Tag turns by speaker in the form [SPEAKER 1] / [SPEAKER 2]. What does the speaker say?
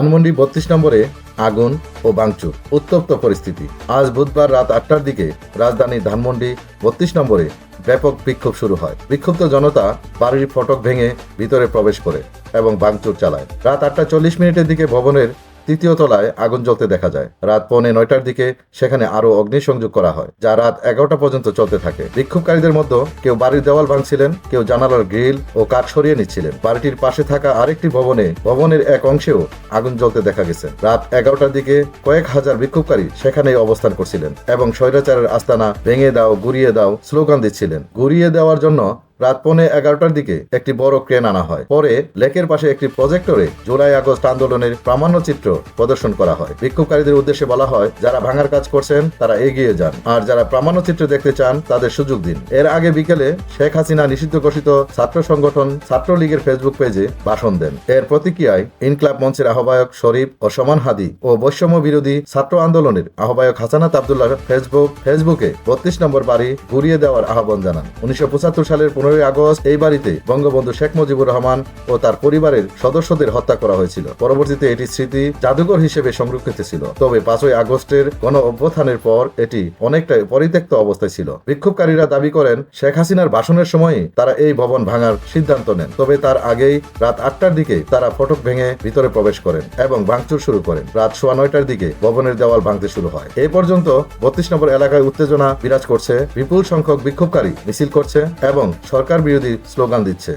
[SPEAKER 1] ধানমন্ডি বত্রিশ নম্বরে আগুন ও বাংচুর উত্তপ্ত পরিস্থিতি। আজ বুধবার রাত আটটার দিকে রাজধানী ধানমন্ডি বত্রিশ নম্বরে ব্যাপক বিক্ষোভ শুরু হয়। বিক্ষুব্ধ জনতা বাড়ির ফটক ভেঙে ভিতরে প্রবেশ করে এবং বাংচুর চালায়। রাত আটটা চল্লিশ মিনিটের দিকে ভবনের তৃতীয় তলায় আগুন জ্বলতে দেখা যায়। রাত পৌনে নয়টার দিকে সেখানে আরও অগ্নিসংযোগ করা হয়, যা রাত এগারোটা পর্যন্ত চলতে থাকে। বিক্ষোভকারীদের মধ্যে কেউ বাড়ির দেওয়াল ভাঙছিলেন, কেউ জানালার গ্রিল ও কাঠ সরিয়ে নিচ্ছিলেন। বাড়িটির পাশে থাকা আরেকটি ভবনে, ভবনের এক অংশেও আগুন জ্বলতে দেখা গেছে। রাত এগারোটার দিকে কয়েক হাজার বিক্ষোভকারী সেখানেই অবস্থান করছিলেন এবং স্বৈরাচারের আস্তানা ভেঙে দাও, গুড়িয়ে দাও স্লোগান দিচ্ছিলেন। গুড়িয়ে দেওয়ার জন্য রাত পৌনে এগারোটার দিকে একটি বড় ক্রেন আনা হয়। পরে লেকের পাশে একটি প্রজেক্টরে জুলাই আগস্ট আন্দোলনের প্রামাণ্য চিত্র প্রদর্শন করা হয়। বিক্ষোভকারীদের উদ্দেশ্যে বলা হয়, যারা ভাঙার কাজ করছেন, তারা এগিয়ে যান। আর যারা প্রামাণ্য চিত্র দেখতে চান, তাদের সুযোগ দিন। এর আগে বিকেলে শেখ হাসিনা নিষিদ্ধ ঘোষিত ছাত্র সংগঠন ছাত্রলীগের ফেসবুক পেজে ভাষণ দেন। এর প্রতিক্রিয়ায় ইনকলাব মঞ্চের আহ্বায়ক শরীফ ও সমান হাদি ও বৈষম্য বিরোধী ছাত্র আন্দোলনের আহ্বায়ক হাসানাত আবদুল্লাহ ফেসবুক, ফেসবুকে বত্রিশ নম্বর বাড়ি ঘুরিয়ে দেওয়ার আহ্বান জানান। উনিশশো পঁচাত্তর সালের পনেরোই আগস্ট এই বাড়িতে বঙ্গবন্ধু শেখ মুজিবুর রহমান ও তার পরিবারের সদস্যদের হত্যা করা হয়েছিল। পরবর্তীতে এটি স্মৃতি জাদুঘর হিসেবে সংরক্ষিত ছিল। তবে পাঁচই আগস্টের গণ অভ্যুত্থানের পর এটি অনেকটা পরিত্যক্ত অবস্থায় ছিল। বিক্ষোভকারীরা দাবি করেন, শেখ হাসিনার ভাষণের সময়ই তারা এই ভবন ভাঙার সিদ্ধান্ত নেন। তবে তার আগেই রাত আটটার দিকে তারা ফটক ভেঙে ভিতরে প্রবেশ করেন এবং ভাঙচুর শুরু করেন। রাত সোয়া নয়টার দিকে ভবনের দেওয়াল ভাঙতে শুরু হয়। এই পর্যন্ত বত্রিশ নম্বর এলাকায় উত্তেজনা বিরাজ করছে। বিপুল সংখ্যক বিক্ষোভকারী মিছিল করছে এবং সরকার বিরোধী স্লোগান দিচ্ছে।